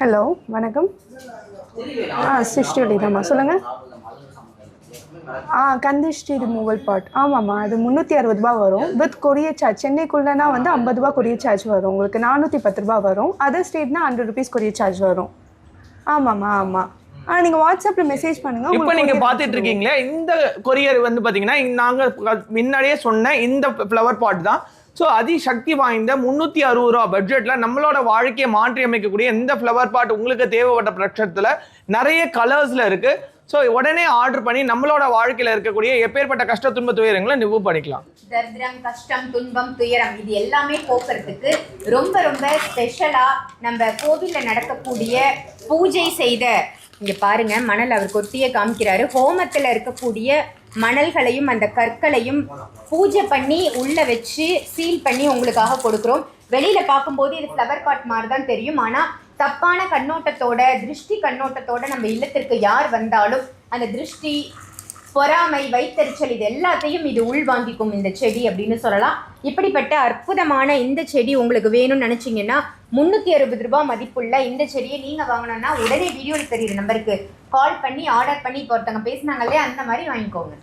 Hello வணக்கம். ஆ சிருஷ்டி தாம்மா சொல்லுங்கள் ஆ கந்திஷ்டி ரிமூவல் பாட் ஆமாம்மா அது முந்நூற்றி அறுபது ரூபா வரும். வித் கொரியர் சார்ஜ் சென்னைக்குள்ளனா வந்து ஐம்பது ரூபா கொரியர் சார்ஜ் வரும். உங்களுக்கு நானூற்றி பத்து ரூபா வரும். அதர் ஸ்டேட்னா ஹண்ட்ரட் ருபீஸ் கொரியர் சார்ஜ் வரும். ஆமாம்மா ஆமாம் ஆ நீங்கள் வாட்ஸ்அப்பில் மெசேஜ் பண்ணுங்கள் இப்போ நீங்க பாத்துட்டு இருக்கீங்களே இந்த கொரியர் வந்து பாத்தீங்கன்னா இங்க நாங்க முன்னாடியே சொன்ன இந்த ஃப்ளவர் பாட் தான். ஸோ அதிசக்தி வாய்ந்த முந்நூற்றி அறுபது ரூபா பட்ஜெட்டில் நம்மளோட வாழ்க்கையை மாற்றி அமைக்கக்கூடிய இந்த ஃப்ளவர் பாட் உங்களுக்கு தேவைப்பட்ட பட்சத்தில் நிறைய கலர்ஸில் இருக்குது ஸோ உடனே ஆர்டர் பண்ணி நம்மளோட வாழ்க்கையில் இருக்கக்கூடிய எப்பேற்பட்ட கஷ்ட துன்ப துயரங்களை நிவு பண்ணிக்கலாம். தரித்திரம் கஷ்டம் துன்பம் துயரம் இது எல்லாமே போக்குறதுக்கு ரொம்ப ரொம்ப ஸ்பெஷலாக நம்ம கோவிலில் நடக்கக்கூடிய பூஜை செய்த இங்கே பாருங்க மணல் அவர் கொட்டியே காமிக்கிறாரு. ஹோமத்தில் இருக்கக்கூடிய மணல்களையும் அந்த கற்களையும் பூஜை பண்ணி உள்ள வச்சு சீல் பண்ணி உங்களுக்காக கொடுக்குறோம். வெளியில பார்க்கும்போது இது ஃப்ளவர் பாட் மாதிரி தான் தெரியும். ஆனால் தப்பான கண்ணோட்டத்தோட திருஷ்டி கண்ணோட்டத்தோட நம்ம இல்லத்திற்கு யார் வந்தாலும் அந்த திருஷ்டி பொறாமை வைத்தறிச்சல் இது எல்லாத்தையும் இது உள்வாங்கிக்கும் இந்த செடி அப்படின்னு சொல்லலாம். இப்படிப்பட்ட அற்புதமான இந்த செடி உங்களுக்கு வேணும்னு நினச்சிங்கன்னா முந்நூற்றி அறுபது ரூபாய் மதிப்புள்ள இந்த செடியை நீங்கள் வாங்கணும்னா உடனே வீடியோவில் தெரியுற நம்பருக்கு கால் பண்ணி ஆர்டர் பண்ணி இப்போ ஒருத்தவங்க பேசுனாங்களே அந்த மாதிரி வாங்கிக்கோங்க.